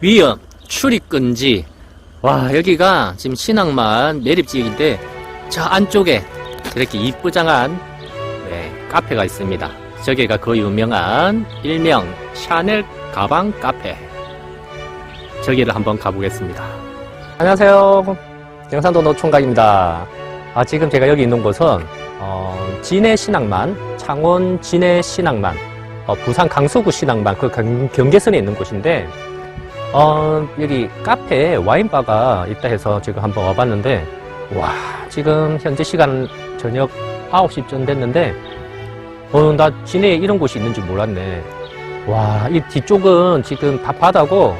위험, 출입금지. 와, 여기가 지금 신앙만 매립지역인데, 저 안쪽에 이렇게 이쁘장한 네, 카페가 있습니다. 저기가 그 유명한 일명 샤넬 가방 카페. 저기를 한번 가보겠습니다. 안녕하세요. 경상도 노총각입니다. 아, 지금 제가 여기 있는 곳은, 어, 진해 신앙만, 창원 진해 신앙만, 어, 부산 강서구 신앙만, 그 경, 경계선에 있는 곳인데, 어, 여기 카페에 와인바가 있다 해서 지금 한번 와봤는데, 와, 지금 현재 시간 저녁 9시쯤 됐는데, 어, 나 진해에 이런 곳이 있는 줄 몰랐네. 와, 이 뒤쪽은 지금 다 바다고,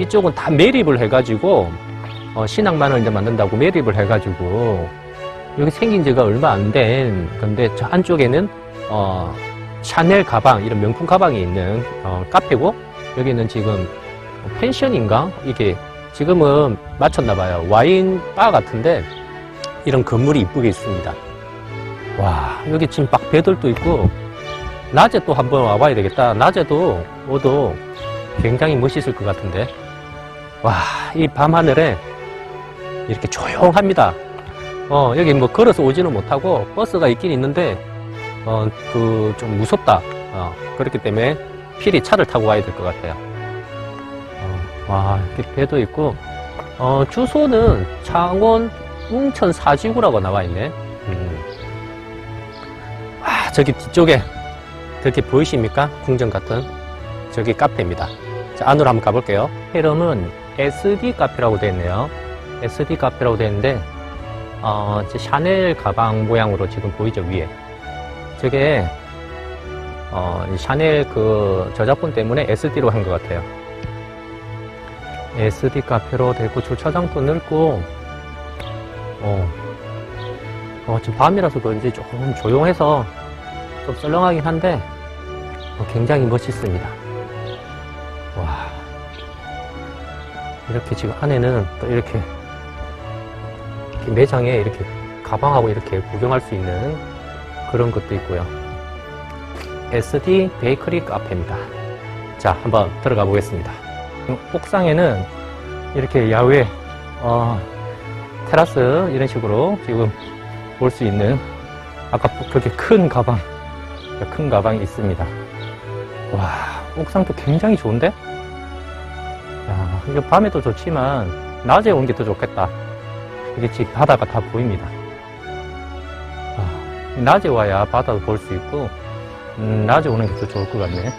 이쪽은 다 매립을 해가지고, 어, 신앙만을 이제 만든다고 매립을 해가지고, 여기 생긴 지가 얼마 안 된, 근데 저 안쪽에는, 어, 샤넬 가방, 이런 명품 가방이 있는, 어, 카페고, 여기는 지금 펜션인가? 이게 지금은 맞췄나 봐요. 와인 바 같은데, 이런 건물이 이쁘게 있습니다. 와, 여기 지금 막 배들도 있고, 낮에 또 한번 와봐야 되겠다. 낮에도 오도 굉장히 멋있을 것 같은데. 와, 이 밤하늘에 이렇게 조용합니다. 어, 여기 뭐 걸어서 오지는 못하고 버스가 있긴 있는데, 어, 그, 좀 무섭다. 어, 그렇기 때문에 필히 차를 타고 가야 될 것 같아요. 어, 와, 이렇게 배도 있고, 어, 주소는 창원 웅천 사지구라고 나와 있네. 음. 아, 저기 뒤쪽에 그렇게 보이십니까? 궁전 같은 저기 카페입니다. 자, 안으로 한번 가볼게요. 이름은 SD 카페라고 되어 있네요. SD 카페라고 되어 있는데, 어, 샤넬 가방 모양으로 지금 보이죠, 위에. 저게, 어, 이 샤넬 그 저작권 때문에 SD로 한 것 같아요. SD 카페로 되고 주차장도 넓고, 어, 어, 지금 밤이라서 그런지 조금 조용해서 좀 썰렁하긴 한데, 어, 굉장히 멋있습니다. 와. 이렇게 지금 안에는 또 이렇게, 이렇게 매장에 이렇게 가방하고 이렇게 구경할 수 있는 그런 것도 있고요. SD 베이커리 카페입니다. 자, 한번 들어가 보겠습니다. 음, 옥상에는 이렇게 야외, 어, 테라스 이런 식으로 지금 볼 수 있는 아까 그렇게 큰 가방, 큰 가방이 있습니다. 와, 옥상도 굉장히 좋은데? 야, 이거 밤에도 좋지만 낮에 오는 게더 좋겠다. 이게 지금 바다가 다 보입니다. 아, 낮에 와야 바다도 볼 수 있고, 음, 낮에 오는 게 더 좋을 것 같네.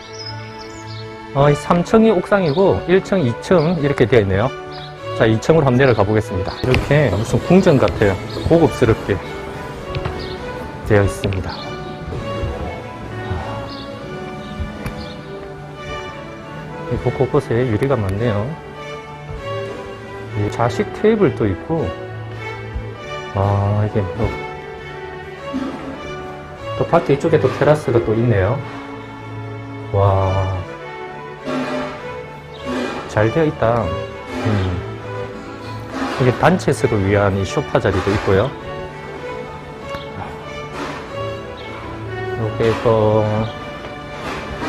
어, 이 3층이 옥상이고, 1층, 2층 이렇게 되어 있네요. 자, 2층으로 한번 내려가 보겠습니다. 이렇게 무슨 궁전 같아요. 고급스럽게 되어 있습니다. 이 곳곳에 유리가 많네요. 이 자식 테이블도 있고, 아, 이게 또, 또 밖에 이쪽에 또 테라스가 또 있네요. 와, 잘 되어 있다. 음. 이게 단체석을 위한 이 소파 자리도 있고요. 이렇게 또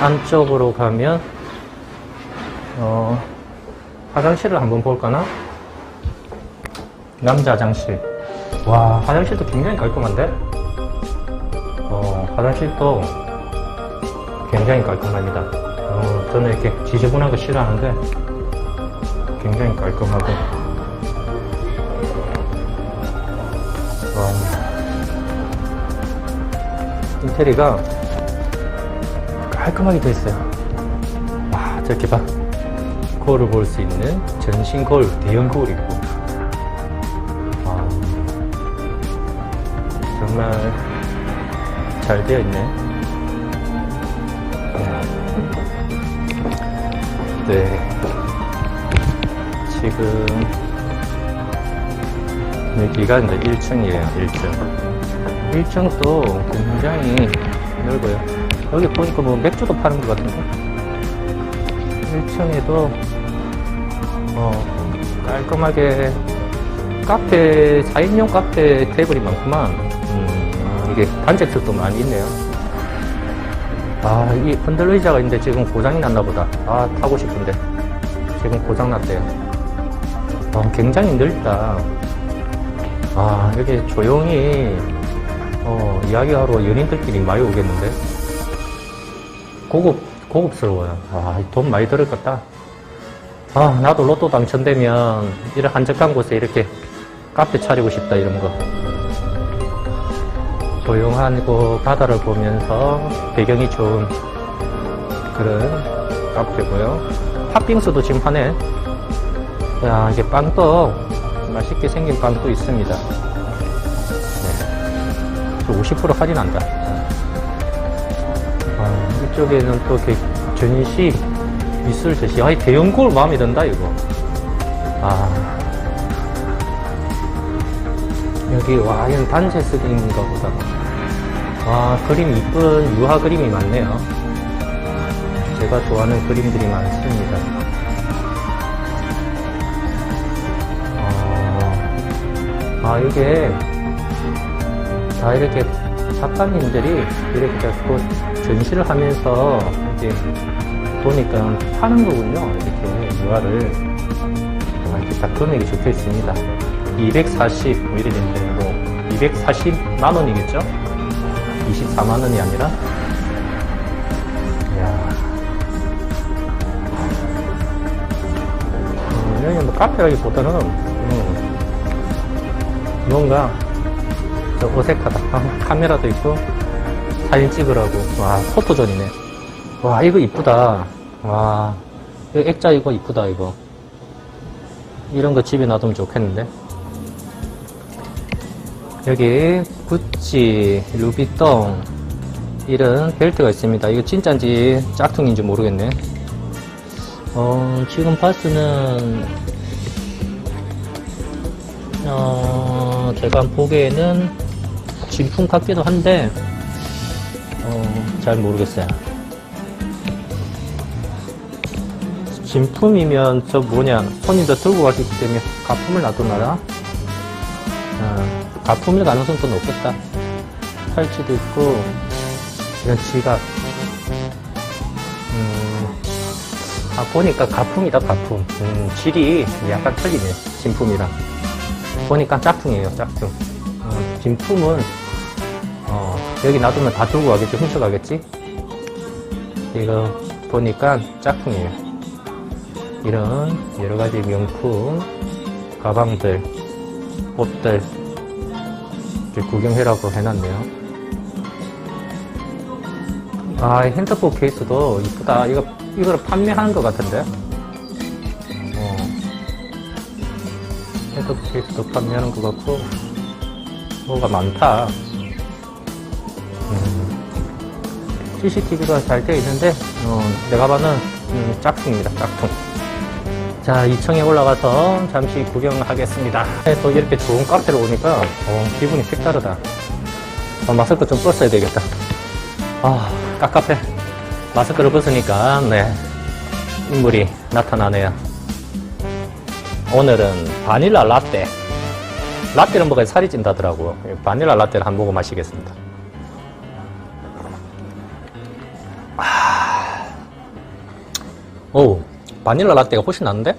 안쪽으로 가면 어, 화장실을 한번 볼까나? 남자 화장실. 와, 화장실도 굉장히 깔끔한데? 어, 화장실도 굉장히 깔끔합니다. 어, 저는 이렇게 지저분한 거 싫어하는데 굉장히 깔끔하고. 와, 인테리어가 깔끔하게 되어 있어요. 와, 저렇게 봐. 거울을 볼 수 있는 전신 거울, 대형 거울이 있고. 아, 정말 잘 되어 있네. 네. 지금 여기가 이제 1층이에요, 1층. 1층도 굉장히 넓어요. 여기 보니까 뭐 맥주도 파는 것 같은데. 1층에도 어, 깔끔하게 카페 4인용 카페 테이블이 많구만 음, 이게 단체석도 많이 있네요 아이 흔들 의자가 있는데 지금 고장이 났나 보다 아 타고 싶은데 지금 고장 났대요. 어, 굉장히 넓다. 아, 여기 조용히, 어, 이야기하러 연인들끼리 많이 오겠는데? 고급, 고급스러워요. 아, 돈 많이 들을 것 같다. 아, 나도 로또 당첨되면, 이런 한적한 곳에 이렇게 카페 차리고 싶다, 이런 거. 조용하고 바다를 보면서 배경이 좋은 그런 카페고요. 팥빙수도 지금 하네. 야, 이게 빵도 맛있게 생긴 빵도 있습니다. 네. 50% 할인한다. 아, 이쪽에는 또 이렇게 전시, 미술 전시. 아 이, 대형 거울 마음에 든다, 이거. 아. 여기, 와, 이건 단체 쓰기인가 보다. 와, 그림 이쁜 유화 그림이 많네요. 제가 좋아하는 그림들이 많습니다. 아, 이게 다 이렇게 작가님들이 이렇게 자꾸 전시를 하면서 이제 보니까 파는 거군요. 이렇게 유화를 아, 이렇게 다 금액이 적혀 있습니다. 240, 뭐 이래 되는데, 뭐, 240만 원이겠죠? 24만 원이 아니라? 이야. 음, 여기 뭐 카페라기보다는, 음, 뭔가, 저 어색하다. 아, 카메라도 있고, 사진 찍으라고. 와, 포토존이네. 와, 이거 이쁘다. 와, 이거 액자 이거 이쁘다, 이거. 이런 거 집에 놔두면 좋겠는데? 여기 구찌, 루비통 이런 벨트가 있습니다. 이거 진짜인지 짝퉁인지 모르겠네. 어, 지금 바스는 어, 제가 보기에는 진품 같기도 한데 어, 잘 모르겠어요. 진품이면 저 뭐냐 손님들 들고 가기 때문에 가품을 놔두나라? 어, 가품일 가능성은 또 높겠다. 팔찌도 있고, 이런 지갑. 음, 아, 보니까 가품이다, 가품. 음, 질이 약간 틀리네, 진품이랑. 보니까 짝퉁이에요, 짝퉁. 어, 진품은, 어, 여기 놔두면 다 들고 가겠지, 훔쳐가겠지? 이거 보니까 짝퉁이에요. 이런 여러 가지 명품, 가방들, 옷들, 구경해라고 해놨네요. 아, 이 핸드폰 케이스도 이쁘다. 이거, 이거를 판매하는 것 같은데? 판매하는 것 같고, 뭐가 많다. 음. CCTV가 잘 되어 있는데, 어, 내가 봐는, 음, 짝퉁입니다. 짝퉁. 자, 2층에 올라가서 잠시 구경하겠습니다. 네, 또 이렇게 좋은 카페로 오니까 어, 기분이 색다르다. 어, 마스크 좀 벗어야 되겠다. 아, 깝깝해. 마스크를 벗으니까 네, 인물이 나타나네요. 오늘은 바닐라 라떼. 라떼를 먹어야 살이 찐다더라고요. 바닐라 라떼를 한번 먹어 마시겠습니다. 오, 바닐라 라떼가 훨씬 낫는데?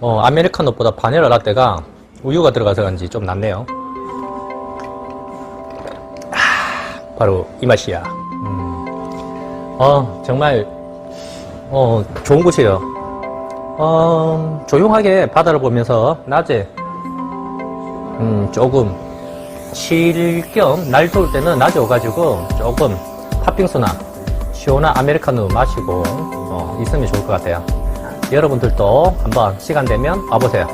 어, 아메리카노보다 바닐라 라떼가 우유가 들어가서 그런지 좀 낫네요. 아, 바로 이 맛이야. 음. 어, 정말, 어, 좋은 곳이에요. 어, 조용하게 바다를 보면서 낮에, 음, 조금 쉴 겸 날 좋을 때는 낮에 오가지고 조금 팥빙수나 시원한 아메리카노 마시고 어, 있으면 좋을 것 같아요. 여러분들도 한번 시간 되면 와보세요.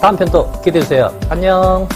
다음 편도 기대해주세요. 안녕.